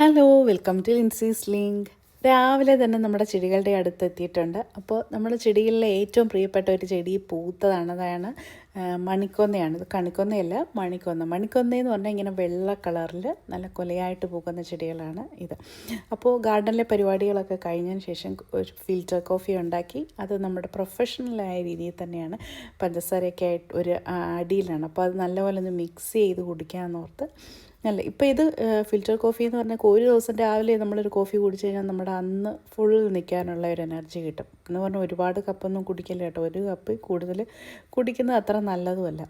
Hello welcome to Lincy's link രാവിലെ തന്നെ നമ്മുടെ ചെടികളുടെ അടുത്ത് എത്തിയിട്ടുണ്ട്. അപ്പോൾ നമ്മുടെ ചെടികളിലെ ഏറ്റവും പ്രിയപ്പെട്ട ഒരു ചെടി പൂത്തതാണ്. അതാണ് മണിക്കൊന്നയാണ്. ഇത് കണിക്കൊന്നയല്ല മണിക്കൊന്ന. മണിക്കൊന്ന എന്ന് പറഞ്ഞാൽ ഇങ്ങനെ വെള്ള കളറിൽ നല്ല കൊലയായിട്ട് പൂക്കുന്ന ചെടികളാണ് ഇത്. അപ്പോൾ ഗാർഡനിലെ പരിപാടികളൊക്കെ കഴിഞ്ഞതിന് ശേഷം ഒരു ഫിൽറ്റർ കോഫി ഉണ്ടാക്കി. അത് നമ്മുടെ പ്രൊഫഷണലായ രീതിയിൽ തന്നെയാണ്. പഞ്ചസാരയൊക്കെ ആയിട്ട് ഒരു അടിയിലാണ്. അപ്പോൾ അത് നല്ലപോലെ ഒന്ന് മിക്സ് ചെയ്ത് കുടിക്കാമെന്ന് ഓർത്ത് നല്ല ഇപ്പോൾ ഇത് ഫിൽറ്റർ കോഫി എന്ന് പറഞ്ഞാൽ ഒരു ദിവസം രാവിലെ നമ്മളൊരു കോഫി കുടിച്ച് കഴിഞ്ഞാൽ നമ്മുടെ അന്ന് ഫുൾ നിൽക്കാനുള്ള ഒരു എനർജി കിട്ടും. എന്ന് പറഞ്ഞാൽ ഒരുപാട് കപ്പൊന്നും കുടിക്കില്ല കേട്ടോ. ഒരു കപ്പ് കൂടുതൽ കുടിക്കുന്നത് അത്ര നല്ലതുമല്ല.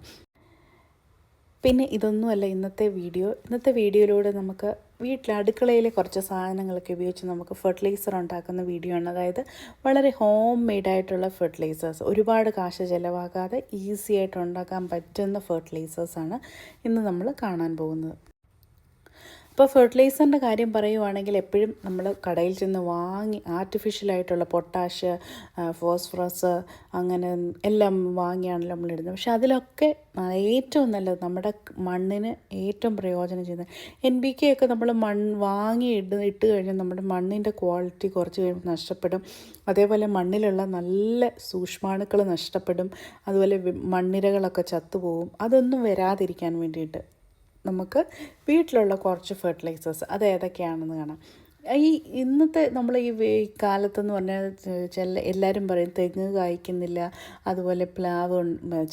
പിന്നെ ഇതൊന്നുമല്ല ഇന്നത്തെ വീഡിയോ. ഇന്നത്തെ വീഡിയോയിലൂടെ നമുക്ക് വീട്ടിലെ അടുക്കളയിലെ കുറച്ച് സാധനങ്ങളൊക്കെ ഉപയോഗിച്ച് നമുക്ക് ഫെർട്ടിലൈസർ ഉണ്ടാക്കുന്ന വീഡിയോ ആണ്. അതായത് വളരെ ഹോം മെയ്ഡായിട്ടുള്ള ഫെർട്ടിലൈസേഴ്സ് ഒരുപാട് കാശ് ചിലവാകാതെ ഈസി ആയിട്ട് ഉണ്ടാക്കാൻ പറ്റുന്ന ഫെർട്ടിലൈസേഴ്സാണ് ഇന്ന് നമ്മൾ കാണാൻ പോകുന്നത്. ഇപ്പോൾ ഫെർട്ടിലൈസറിന്റെ കാര്യം പറയുവാണെങ്കിൽ എപ്പോഴും നമ്മൾ കടയിൽ ചെന്ന് വാങ്ങി ആർട്ടിഫിഷ്യലായിട്ടുള്ള പൊട്ടാഷ് ഫോസ്ഫറസ് അങ്ങനെ എല്ലാം വാങ്ങിയാണല്ലോ നമ്മൾ ഇടുന്നത്. പക്ഷെ അതിലൊക്കെ ഏറ്റവും നല്ലത് നമ്മുടെ മണ്ണിന് ഏറ്റവും പ്രയോജനം ചെയ്യുന്നത് എൻ ബി കെ ഒക്കെ നമ്മൾ മണ്ണ് വാങ്ങി ഇട്ട് ഇട്ട് കഴിഞ്ഞാൽ നമ്മുടെ മണ്ണിന്റെ ക്വാളിറ്റി കുറച്ച് കഴിയുമ്പോൾ നഷ്ടപ്പെടും. അതേപോലെ മണ്ണിലുള്ള നല്ല സൂക്ഷ്മാണുക്കൾ നഷ്ടപ്പെടും. അതുപോലെ മണ്ണിരകളൊക്കെ ചത്തുപോകും. അതൊന്നും വരാതിരിക്കാൻ വേണ്ടിയിട്ട് നമുക്ക് വീട്ടിലുള്ള കുറച്ച് ഫെർട്ടിലൈസേഴ്സ് അത് ഏതൊക്കെയാണെന്ന് കാണാം. ഈ ഇന്നത്തെ നമ്മൾ ഈ കാലത്തെന്ന് പറഞ്ഞാൽ ചില എല്ലാവരും പറയും തെങ്ങ് കായ്ക്കുന്നില്ല അതുപോലെ പ്ലാവ്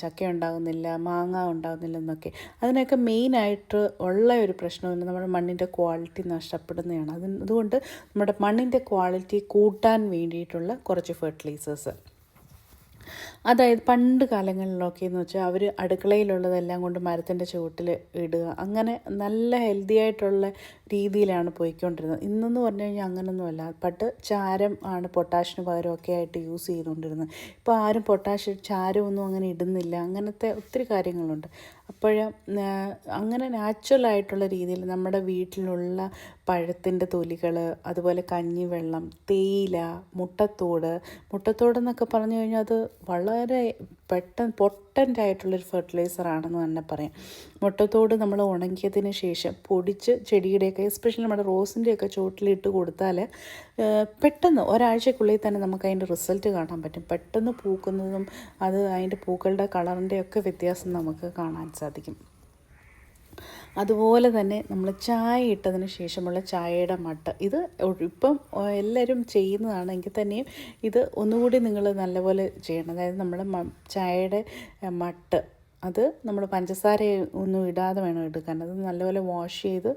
ചക്ക ഉണ്ടാകുന്നില്ല മാങ്ങ ഉണ്ടാകുന്നില്ല എന്നൊക്കെ. അതിനൊക്കെ മെയിനായിട്ട് ഉള്ള ഒരു പ്രശ്നം നമ്മുടെ മണ്ണിന്റെ ക്വാളിറ്റി നഷ്ടപ്പെടുന്നതാണ്. അതുകൊണ്ട് നമ്മുടെ മണ്ണിന്റെ ക്വാളിറ്റി കൂട്ടാൻ വേണ്ടിയിട്ടുള്ള കുറച്ച് ഫെർട്ടിലൈസേഴ്സ് അതായത് പണ്ട് കാലങ്ങളിലൊക്കെ എന്ന് വെച്ചാൽ അവർ അടുക്കളയിലുള്ളതെല്ലാം കൊണ്ട് മരത്തിന്റെ ചുവട്ടിൽ ഇടുക. അങ്ങനെ നല്ല ഹെൽത്തി ആയിട്ടുള്ള രീതിയിലാണ് പോയിക്കൊണ്ടിരുന്നത്. ഇന്നെന്ന് പറഞ്ഞു കഴിഞ്ഞാൽ അങ്ങനൊന്നുമല്ല. പട്ട് ചാരം ആണ് പൊട്ടാഷിന് ഒക്കെ ആയിട്ട് യൂസ് ചെയ്തുകൊണ്ടിരുന്നത്. ഇപ്പോൾ ആരും പൊട്ടാഷ് ചാരമൊന്നും അങ്ങനെ ഇടുന്നില്ല. അങ്ങനത്തെ ഒത്തിരി കാര്യങ്ങളുണ്ട്. അപ്പോൾ അങ്ങനെ നാച്ചുറലായിട്ടുള്ള രീതിയിൽ നമ്മുടെ വീട്ടിലുള്ള പഴത്തിന്റെ തൊലികൾ അതുപോലെ കഞ്ഞിവെള്ളം തേയില മുട്ടത്തോട് മുട്ടത്തോട് എന്നൊക്കെ പറഞ്ഞു കഴിഞ്ഞാൽ അത് വളരെ പെട്ടെന്ന് പൊട്ടന്റ് ആയിട്ടുള്ളൊരു ഫെർട്ടിലൈസർ ആണെന്ന് തന്നെ പറയാം. മുട്ടത്തോട് നമ്മൾ ഉണങ്ങിയതിന് ശേഷം പൊടിച്ച് ചെടിയുടെയൊക്കെ എസ്പെഷ്യലി നമ്മുടെ റോസിന്റെയൊക്കെ ചുവട്ടിലിട്ട് കൊടുത്താൽ പെട്ടെന്ന് ഒരാഴ്ചക്കുള്ളിൽ തന്നെ നമുക്ക് അതിന്റെ റിസൾട്ട് കാണാൻ പറ്റും. പെട്ടെന്ന് പൂക്കുന്നതും അത് അതിന്റെ പൂക്കളുടെ കളറിന്റെയൊക്കെ വ്യത്യാസം നമുക്ക് കാണാൻ സാധിക്കും. അതുപോലെ തന്നെ നമ്മൾ ചായ ഇട്ടതിന് ശേഷമുള്ള ചായയുടെ മട്ട. ഇത് ഇപ്പം എല്ലാവരും ചെയ്യുന്നതാണ്. എങ്കിൽ തന്നെയും ഇത് ഒന്നുകൂടി നിങ്ങൾ നല്ലപോലെ ചെയ്യണം. അതായത് നമ്മുടെ ചായയുടെ മട്ട്. അത് നമ്മൾ പഞ്ചസാര ഒന്നും ഇടാതെ വേണം എടുക്കാൻ. അത് നല്ലപോലെ വാഷ് ചെയ്ത്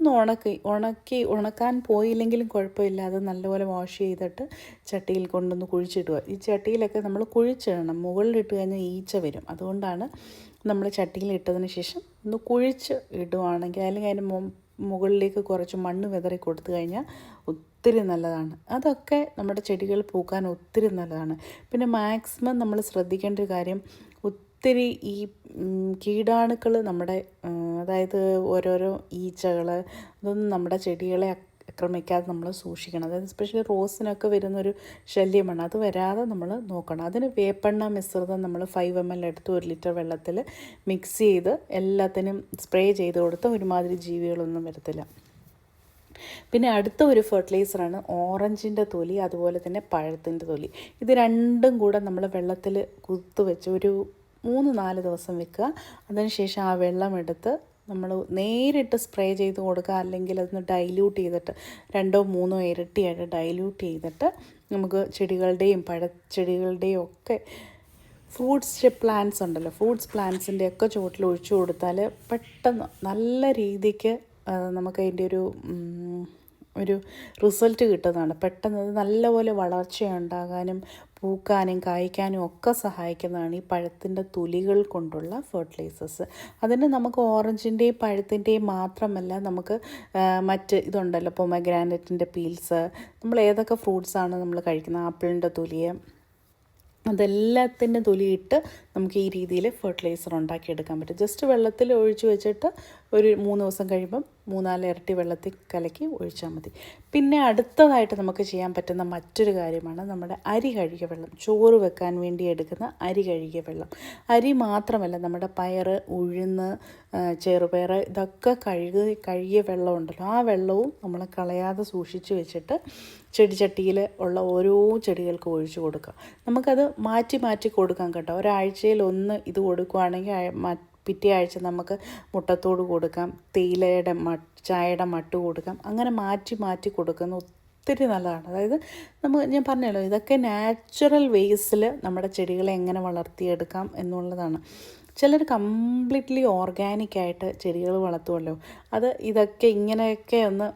ഒന്ന് ഉണക്കി ഉണക്കി ഉണക്കാൻ പോയില്ലെങ്കിലും കുഴപ്പമില്ല. അത് നല്ലപോലെ വാഷ് ചെയ്തിട്ട് ചട്ടിയിൽ കൊണ്ടൊന്ന് കുഴിച്ചിടുക. ഈ ചട്ടിയിലൊക്കെ നമ്മൾ കുഴിച്ചിടണം. മുകളിലിട്ട് കഴിഞ്ഞാൽ ഈച്ച വരും. അതുകൊണ്ടാണ് നമ്മൾ ചട്ടിയിൽ ഇട്ടതിന് ശേഷം ഒന്ന് കുഴിച്ച് ഇടുവാണെങ്കിൽ അല്ലെങ്കിൽ അതിന് മുകളിലേക്ക് കുറച്ച് മണ്ണ് വിതറി കൊടുത്തു കഴിഞ്ഞാൽ ഒത്തിരി നല്ലതാണ്. അതൊക്കെ നമ്മുടെ ചെടികൾ പൂക്കാൻ ഒത്തിരി നല്ലതാണ്. പിന്നെ മാക്സിമം നമ്മൾ ശ്രദ്ധിക്കേണ്ട ഒരു കാര്യം ഒത്തിരി ഈ കീടാണുക്കൾ നമ്മുടെ അതായത് ഓരോരോ ഈച്ചകൾ അതൊന്നും നമ്മുടെ ചെടികളെ ആക്രമിക്കാതെ നമ്മൾ സൂക്ഷിക്കണം. അതായത് എസ്പെഷ്യലി റോസിനൊക്കെ വരുന്നൊരു ശല്യമാണ്. അത് വരാതെ നമ്മൾ നോക്കണം. അതിന് വേപ്പെണ്ണ മിശ്രിതം നമ്മൾ ഫൈവ് എം എൽ എടുത്ത് ഒരു ലിറ്റർ വെള്ളത്തിൽ മിക്സ് ചെയ്ത് എല്ലാത്തിനും സ്പ്രേ ചെയ്ത് കൊടുത്ത് ഒരുമാതിരി ജീവികളൊന്നും വരത്തില്ല. പിന്നെ അടുത്ത ഒരു ഫെർട്ടിലൈസറാണ് ഓറഞ്ചിന്റെ തൊലി അതുപോലെ തന്നെ പഴത്തിന്റെ തൊലി. ഇത് രണ്ടും കൂടെ നമ്മൾ വെള്ളത്തിൽ കുത്തു വെച്ച് ഒരു മൂന്ന് നാല് ദിവസം വെക്കുക. അതിനുശേഷം ആ വെള്ളം എടുത്ത് നമ്മൾ നേരിട്ട് സ്പ്രേ ചെയ്ത് കൊടുക്കുക അല്ലെങ്കിൽ അതൊന്ന് ഡൈല്യൂട്ട് ചെയ്തിട്ട് രണ്ടോ മൂന്നോ ഇരട്ടിയായിട്ട് ഡൈല്യൂട്ട് ചെയ്തിട്ട് നമുക്ക് ചെടികളുടെയും പഴച്ചെടികളുടെയും ഒക്കെ ഫ്രൂട്ട്സ് പ്ലാന്റ്സ് ഉണ്ടല്ലോ ഫ്രൂട്ട്സ് പ്ലാന്റ്സിന്റെ ഒക്കെ ചുവട്ടിൽ ഒഴിച്ചു കൊടുത്താൽ പെട്ടെന്ന് നല്ല രീതിക്ക് നമുക്ക് അതിന്റെ ഒരു ഒരു റിസൾട്ട് കിട്ടുന്നതാണ്. പെട്ടെന്ന് നല്ലപോലെ വളർച്ചയുണ്ടാകാനും പൂക്കാനും കായ്ക്കാനും ഒക്കെ സഹായിക്കുന്നതാണ് ഈ പഴത്തിന്റെ തുലികൾ കൊണ്ടുള്ള ഫെർട്ടിലൈസേഴ്സ് അതിന് നമുക്ക് ഓറഞ്ചിന്റെയും പഴത്തിന്റെയും മാത്രമല്ല നമുക്ക് മറ്റ് ഇതുണ്ടല്ലോ പൊമഗ്രാനറ്റിന്റെ പീൽസ് നമ്മൾ ഏതൊക്കെ ഫ്രൂട്ട്സാണ് നമ്മൾ കഴിക്കുന്നത് ആപ്പിളിന്റെ തൊലിയെ അതെല്ലാത്തിന്റെ തൊലിയിട്ട് നമുക്ക് ഈ രീതിയിൽ ഫെർട്ടിലൈസർ ഉണ്ടാക്കിയെടുക്കാൻ പറ്റും. ജസ്റ്റ് വെള്ളത്തിൽ ഒഴിച്ചു വെച്ചിട്ട് ഒരു മൂന്ന് ദിവസം കഴിയുമ്പം മൂന്നാൽ ഇരട്ടി വെള്ളത്തിൽ കലക്കി ഒഴിച്ചാൽ മതി. പിന്നെ അടുത്തതായിട്ട് നമുക്ക് ചെയ്യാൻ പറ്റുന്ന മറ്റൊരു കാര്യമാണ് നമ്മുടെ അരി കഴുകിയ വെള്ളം. ചോറ് വെക്കാൻ വേണ്ടി എടുക്കുന്ന അരി കഴുകിയ വെള്ളം. അരി മാത്രമല്ല നമ്മുടെ പയറ് ഉഴുന്ന് ചെറുപയർ ഇതൊക്കെ കഴുകി കഴുകിയ വെള്ളം ഉണ്ടല്ലോ. ആ വെള്ളവും നമ്മൾ കളയാതെ സൂക്ഷിച്ച് വെച്ചിട്ട് ചെടിച്ചട്ടിയിൽ ഉള്ള ഓരോ ചെടികൾക്കും ഒഴിച്ചു കൊടുക്കുക. നമുക്കത് മാറ്റി മാറ്റി കൊടുക്കാം കേട്ടോ. ഒരാഴ്ചയിൽ ഒന്ന് ഇത് കൊടുക്കുകയാണെങ്കിൽ ആ- പിറ്റേ ആഴ്ച നമുക്ക് മുട്ടത്തോട് കൊടുക്കാം തേയിലയുടെ മട്ട് ചായയുടെ മട്ട് കൊടുക്കാം അങ്ങനെ മാറ്റി മാറ്റി കൊടുക്കുന്ന ഒത്തിരി നല്ലതാണ്. അതായത് നമ്മൾ ഞാൻ പറഞ്ഞല്ലോ ഇതൊക്കെ നാച്ചുറൽ വേസിൽ നമ്മുടെ ചെടികളെ എങ്ങനെ വളർത്തിയെടുക്കാം എന്നുള്ളതാണ്. ചിലർ കംപ്ലീറ്റ്ലി ഓർഗാനിക്കായിട്ട് ചെടികൾ വളർത്തുമല്ലോ അത് ഇതൊക്കെ ഇങ്ങനെയൊക്കെ ഒന്ന്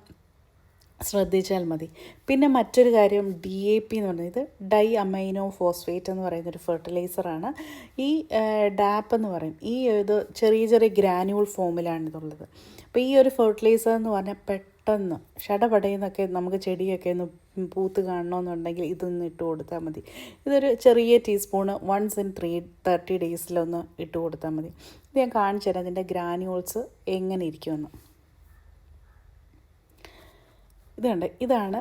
ശ്രദ്ധിച്ചാൽ മതി. പിന്നെ മറ്റൊരു കാര്യം ഡി എ പി എന്ന് പറയുന്നത് ഡൈ അമൈനോ ഫോസ്ഫേറ്റ് എന്ന് പറയുന്ന ഒരു ഫെർട്ടിലൈസറാണ് ഈ ഡാപ്പ് എന്ന് പറയും. ഈ ഇത് ചെറിയ ചെറിയ ഗ്രാനുവൽ ഫോമിലാണ് ഇതുള്ളത്. അപ്പോൾ ഈ ഒരു ഫെർട്ടിലൈസർ എന്ന് പറഞ്ഞാൽ പെട്ടെന്ന് ഷടപടയെന്നൊക്കെ നമുക്ക് ചെടിയൊക്കെ ഒന്ന് പൂത്ത് കാണണമെന്നുണ്ടെങ്കിൽ ഇതൊന്ന് ഇട്ട് കൊടുത്താൽ മതി. ഇതൊരു ചെറിയ teaspoon once in three thirty ഡേയ്സിലൊന്ന് ഇട്ട് കൊടുത്താൽ മതി. ഇത് ഞാൻ കാണിച്ചു തരാം അതിന്റെ ഗ്രാനുവൽസ് എങ്ങനെ ഇരിക്കുമെന്ന്. ഇതുണ്ട്. ഇതാണ്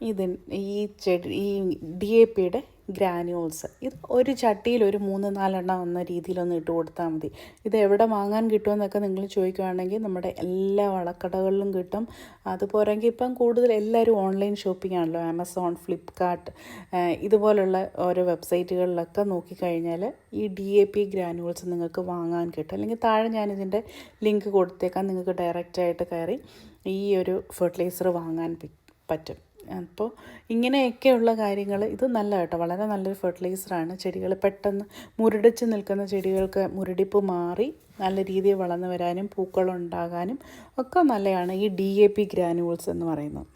ഇതിൻ ഈ ചെടി ഈ ഡി എ പിയുടെ ഗ്രാനുവൽസ് ഇത് ഒരു ചട്ടിയിൽ ഒരു മൂന്ന് നാലെണ്ണം എന്ന രീതിയിലൊന്ന് ഇട്ട് കൊടുത്താൽ മതി. ഇത് എവിടെ വാങ്ങാൻ കിട്ടുമെന്നൊക്കെ നിങ്ങൾ ചോദിക്കുകയാണെങ്കിൽ നമ്മുടെ എല്ലാ വളക്കടകളിലും കിട്ടും. അതുപോരെങ്കിൽ ഇപ്പം കൂടുതൽ എല്ലാവരും ഓൺലൈൻ ഷോപ്പിംഗ് ആണല്ലോ. ആമസോൺ ഫ്ലിപ്കാർട്ട് ഇതുപോലുള്ള ഓരോ വെബ്സൈറ്റുകളിലൊക്കെ നോക്കിക്കഴിഞ്ഞാൽ ഈ ഡി എ പി ഗ്രാനുവൽസ് നിങ്ങൾക്ക് വാങ്ങാൻ കിട്ടും. അല്ലെങ്കിൽ താഴെ ഞാനിതിന്റെ ലിങ്ക് കൊടുത്തേക്കാം. നിങ്ങൾക്ക് ഡയറക്റ്റായിട്ട് കയറി ഈ ഒരു ഫെർട്ടിലൈസർ വാങ്ങാൻ പറ്റും. അപ്പോൾ ഇങ്ങനെയൊക്കെയുള്ള കാര്യങ്ങൾ ഇത് നല്ല കേട്ടോ വളരെ നല്ലൊരു ഫെർട്ടിലൈസറാണ്. ചെടികൾ പെട്ടെന്ന് മുരടിച്ച് നിൽക്കുന്ന ചെടികൾക്ക് മുരടിപ്പ് മാറി നല്ല രീതിയിൽ വളർന്നു വരാനും പൂക്കൾ ഉണ്ടാകാനും ഒക്കെ നല്ലതാണ് ഈ ഡി എ പി ഗ്രാനുവൽസ് എന്ന് പറയുന്നത്.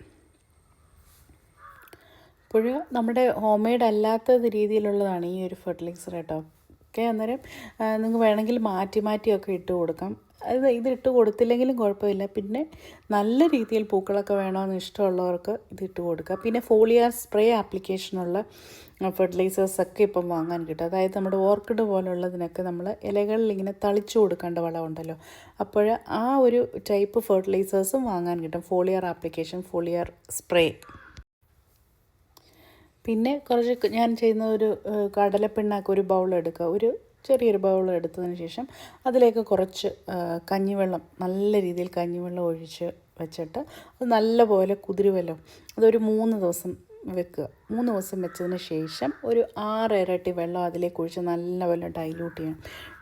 അപ്പോൾ നമ്മുടെ ഹോം മെയ്ഡ് അല്ലാത്ത രീതിയിലുള്ളതാണ് ഈ ഒരു ഫെർട്ടിലൈസർ കേട്ടോ. ഒക്കെ അന്നേരം നിങ്ങൾക്ക് വേണമെങ്കിൽ മാറ്റി മാറ്റിയൊക്കെ ഇട്ട് കൊടുക്കാം. അത് ഇത് ഇട്ട് കൊടുത്തില്ലെങ്കിലും കുഴപ്പമില്ല. പിന്നെ നല്ല രീതിയിൽ പൂക്കളൊക്കെ വേണമെന്ന് ഇഷ്ടമുള്ളവർക്ക് ഇത് ഇട്ട് കൊടുക്കുക. പിന്നെ ഫോളിയർ സ്പ്രേ ആപ്ലിക്കേഷനുള്ള ഫെർട്ടിലൈസേഴ്സ് ഒക്കെ ഇപ്പം വാങ്ങാൻ കിട്ടും. അതായത് നമ്മുടെ ഓർക്കിഡ് പോലുള്ളതിനൊക്കെ നമ്മൾ ഇലകളിൽ ഇങ്ങനെ തളിച്ചു കൊടുക്കേണ്ട വളമുണ്ടല്ലോ അപ്പോൾ ആ ഒരു ടൈപ്പ് ഫെർട്ടിലൈസേഴ്സും വാങ്ങാൻ കിട്ടും. Foliar application foliar spray. പിന്നെ കുറച്ച് ഞാൻ ചെയ്യുന്ന ഒരു കടലപ്പിണ്ണാക്ക് ഒരു ബൗൾ എടുക്കുക. ഒരു ചെറിയൊരു ബൗൾ എടുത്തതിന് ശേഷം അതിലേക്ക് കുറച്ച് കഞ്ഞിവെള്ളം നല്ല രീതിയിൽ കഞ്ഞിവെള്ളം ഒഴിച്ച് വെച്ചിട്ട് അത് നല്ലപോലെ കുതിരുവല്ലോ. അതൊരു മൂന്ന് ദിവസം വെക്കുക. മൂന്ന് ദിവസം വെച്ചതിന് ശേഷം ഒരു ആറ് ഇരട്ടി വെള്ളം അതിലേക്ക് ഒഴിച്ച് നല്ലപോലെ ഡൈല്യൂട്ട് ചെയ്യണം.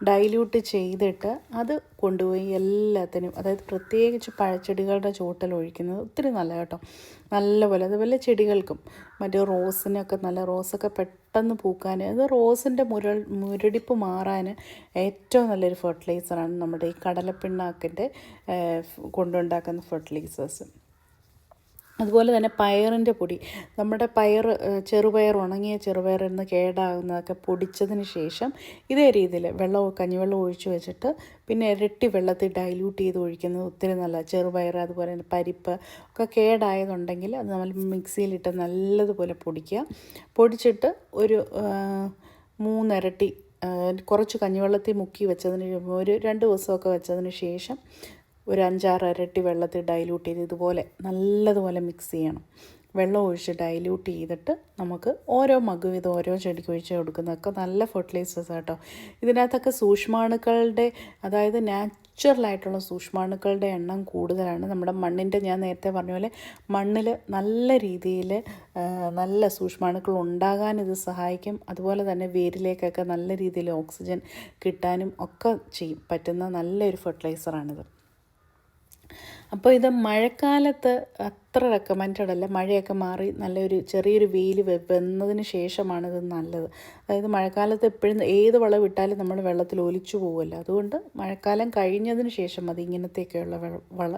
ഡൈല്യൂട്ട് ചെയ്തിട്ട് അത് കൊണ്ടുപോയി എല്ലാത്തിനും അതായത് പ്രത്യേകിച്ച് പഴച്ചെടികളുടെ ചുവട്ടൽ ഒഴിക്കുന്നത് ഒത്തിരി നല്ല കേട്ടോ. നല്ലപോലെ അതുപോലെ ചെടികൾക്കും മറ്റേ റോസിനൊക്കെ നല്ല റോസൊക്കെ പെട്ടെന്ന് പൂക്കാൻ അത് റോസിന്റെ മുരൾ മുരടിപ്പ് മാറാൻ ഏറ്റവും നല്ലൊരു ഫെർട്ടിലൈസറാണ് നമ്മുടെ ഈ കടലപ്പിണ്ണാക്കിന്റെ കൊണ്ടുണ്ടാക്കുന്ന ഫെർട്ടിലൈസേഴ്സ് അതുപോലെ തന്നെ പയറിന്റെ പൊടി. നമ്മുടെ പയർ ചെറുപയർ ഉണങ്ങിയ ചെറുപയറിൽ നിന്ന് കേടാകുന്നതൊക്കെ പൊടിച്ചതിന് ശേഷം ഇതേ രീതിയിൽ വെള്ളം കഞ്ഞിവെള്ളം ഒഴിച്ചു വെച്ചിട്ട് പിന്നെ ഇരട്ടി വെള്ളത്തിൽ ഡൈല്യൂട്ട് ചെയ്ത് ഒഴിക്കുന്നത് ഒത്തിരി നല്ല ചെറുപയർ അതുപോലെ തന്നെ പരിപ്പ് ഒക്കെ കേടായതുണ്ടെങ്കിൽ അത് നമ്മൾ മിക്സിയിലിട്ട് നല്ലതുപോലെ പൊടിക്കുക. പൊടിച്ചിട്ട് ഒരു മൂന്നിരട്ടി കുറച്ച് കഞ്ഞിവെള്ളത്തിൽ മുക്കി വെച്ചതിന് ഒരു രണ്ട് ദിവസമൊക്കെ വെച്ചതിന് ശേഷം ഒരു അഞ്ചാറ് ഇരട്ടി വെള്ളത്തിൽ ഡൈല്യൂട്ട് ചെയ്ത് ഇതുപോലെ നല്ലതുപോലെ മിക്സ് ചെയ്യണം. വെള്ളം ഒഴിച്ച് ഡൈല്യൂട്ട് ചെയ്തിട്ട് നമുക്ക് ഓരോ മഗ് ഇത് ഓരോ ചെടിക്ക് ഒഴിച്ച് കൊടുക്കുന്നതൊക്കെ നല്ല ഫെർട്ടിലൈസേഴ്സ് കേട്ടോ ഇതിനകത്തൊക്കെ സൂക്ഷ്മാണുക്കളുടെ അതായത് നാച്ചുറലായിട്ടുള്ള സൂക്ഷ്മാണുക്കളുടെ എണ്ണം കൂടുതലാണ്. നമ്മുടെ മണ്ണിന്റെ ഞാൻ നേരത്തെ പറഞ്ഞ പോലെ മണ്ണിൽ നല്ല രീതിയിൽ നല്ല സൂക്ഷ്മാണുക്കൾ ഉണ്ടാകാൻ ഇത് സഹായിക്കും. അതുപോലെ തന്നെ വേരിലേക്കൊക്കെ നല്ല രീതിയിൽ ഓക്സിജൻ കിട്ടാനും ഒക്കെ ചെയ്യും. പറ്റുന്ന നല്ലൊരു ഫെർട്ടിലൈസറാണിത് അപ്പോൾ ഇത് മഴക്കാലത്ത് അത്ര റെക്കമെൻഡ് അല്ല. മഴയൊക്കെ മാറി നല്ലൊരു ചെറിയൊരു വെയിൽ വെന്നതിന് ശേഷമാണ് ഇത് നല്ലത്. അതായത് മഴക്കാലത്ത് എപ്പോഴും ഏത് വളം ഇട്ടാലും നമ്മൾ വെള്ളത്തിൽ ഒലിച്ചു പോകുമല്ലോ അതുകൊണ്ട് മഴക്കാലം കഴിഞ്ഞതിന് ശേഷം മതി ഇങ്ങനത്തെയൊക്കെയുള്ള വള വള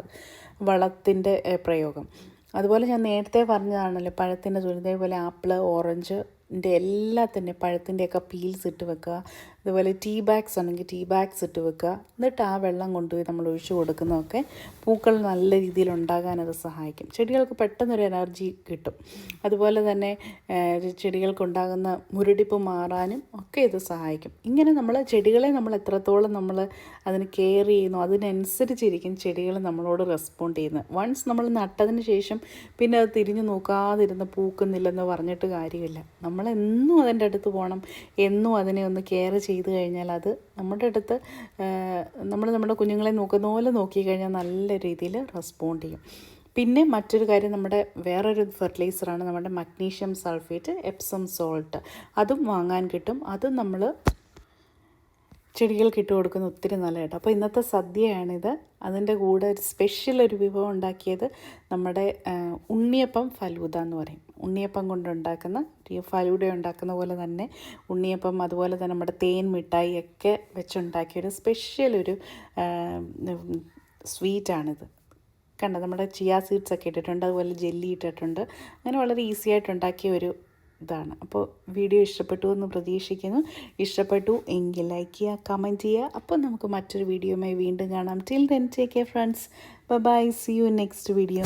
വളത്തിന്റെ പ്രയോഗം. അതുപോലെ ഞാൻ നേരത്തെ പറഞ്ഞതാണല്ലോ പഴത്തിന്റെ തുരി ഇതേപോലെ ആപ്പിൾ ഓറഞ്ച് ന്റെ എല്ലാത്തിന്റെ പഴത്തിന്റെയൊക്കെ പീൽസ് ഇട്ട് വെക്കുക. അതുപോലെ ടീ ബാഗ്സ് ഉണ്ടെങ്കിൽ ടീ ബാഗ്സ് ഇട്ട് വെക്കുക. എന്നിട്ട് ആ വെള്ളം കൊണ്ടുപോയി നമ്മൾ ഒഴിച്ചു കൊടുക്കുന്നതൊക്കെ പൂക്കൾ നല്ല രീതിയിൽ ഉണ്ടാകാൻ അത് സഹായിക്കും. ചെടികൾക്ക് പെട്ടെന്നൊരു എനർജി കിട്ടും. അതുപോലെ തന്നെ ചെടികൾക്കുണ്ടാകുന്ന മുരടിപ്പ് മാറാനും ഒക്കെ ഇത് സഹായിക്കും. ഇങ്ങനെ നമ്മൾ ചെടികളെ നമ്മൾ എത്രത്തോളം നമ്മൾ അതിന് കെയർ ചെയ്യുന്നു അതിനനുസരിച്ചിരിക്കും ചെടികൾ നമ്മളോട് റെസ്പോണ്ട് ചെയ്യുന്നത്. വൺസ് നമ്മൾ നട്ടതിന് ശേഷം പിന്നെ അത് തിരിഞ്ഞു നോക്കാതിരുന്ന് പൂക്കുന്നില്ലെന്ന് പറഞ്ഞിട്ട് കാര്യമില്ല. നമ്മൾ എന്നും അതിന്റെ അടുത്ത് പോകണം. എന്നും അതിനെ ഒന്ന് കെയർ ചെയ്ത് കഴിഞ്ഞാൽ അത് നമ്മുടെ അടുത്ത് നമ്മൾ നമ്മുടെ കുഞ്ഞുങ്ങളെ നോക്കുന്ന പോലെ നോക്കിക്കഴിഞ്ഞാൽ നല്ല രീതിയിൽ റെസ്പോണ്ട് ചെയ്യും. പിന്നെ മറ്റൊരു കാര്യം നമ്മുടെ വേറൊരു ഫെർട്ടിലൈസറാണ് നമ്മുടെ മഗ്നീഷ്യം സൾഫേറ്റ് എപ്സം സോൾട്ട് അതും വാങ്ങാൻ കിട്ടും. അത് നമ്മൾ ചെടികൾക്ക് ഇട്ട് കൊടുക്കുന്ന ഒത്തിരി നല്ല കേട്ടോ അപ്പോൾ ഇന്നത്തെ സദ്യയാണിത്. അതിന്റെ കൂടെ ഒരു സ്പെഷ്യൽ ഒരു വിഭവം ഉണ്ടാക്കിയത് നമ്മുടെ ഉണ്ണിയപ്പം ഫലൂദ എന്ന് പറയും. ഉണ്ണിയപ്പം കൊണ്ടുണ്ടാക്കുന്ന ഫലൂഡ ഉണ്ടാക്കുന്ന പോലെ തന്നെ ഉണ്ണിയപ്പം അതുപോലെ തന്നെ നമ്മുടെ തേൻ മിഠായി ഒക്കെ വെച്ചുണ്ടാക്കിയ ഒരു സ്പെഷ്യൽ ഒരു സ്വീറ്റാണിത് കണ്ടോ? നമ്മുടെ ചിയാ സീഡ്സ് ഒക്കെ ഇട്ടിട്ടുണ്ട് അതുപോലെ ജെല്ലി ഇട്ടിട്ടുണ്ട്. അങ്ങനെ വളരെ ഈസി ആയിട്ട് ഉണ്ടാക്കിയ ഒരു ഇതാണ്. അപ്പോൾ വീഡിയോ ഇഷ്ടപ്പെട്ടു എന്ന് പ്രതീക്ഷിക്കുന്നു. ഇഷ്ടപ്പെട്ടു എങ്കിൽ ലൈക്ക് ചെയ്യുക കമന്റ് ചെയ്യുക. അപ്പോൾ നമുക്ക് മറ്റൊരു വീഡിയോയുമായി വീണ്ടും കാണാം. Till then take care friends bye see you next video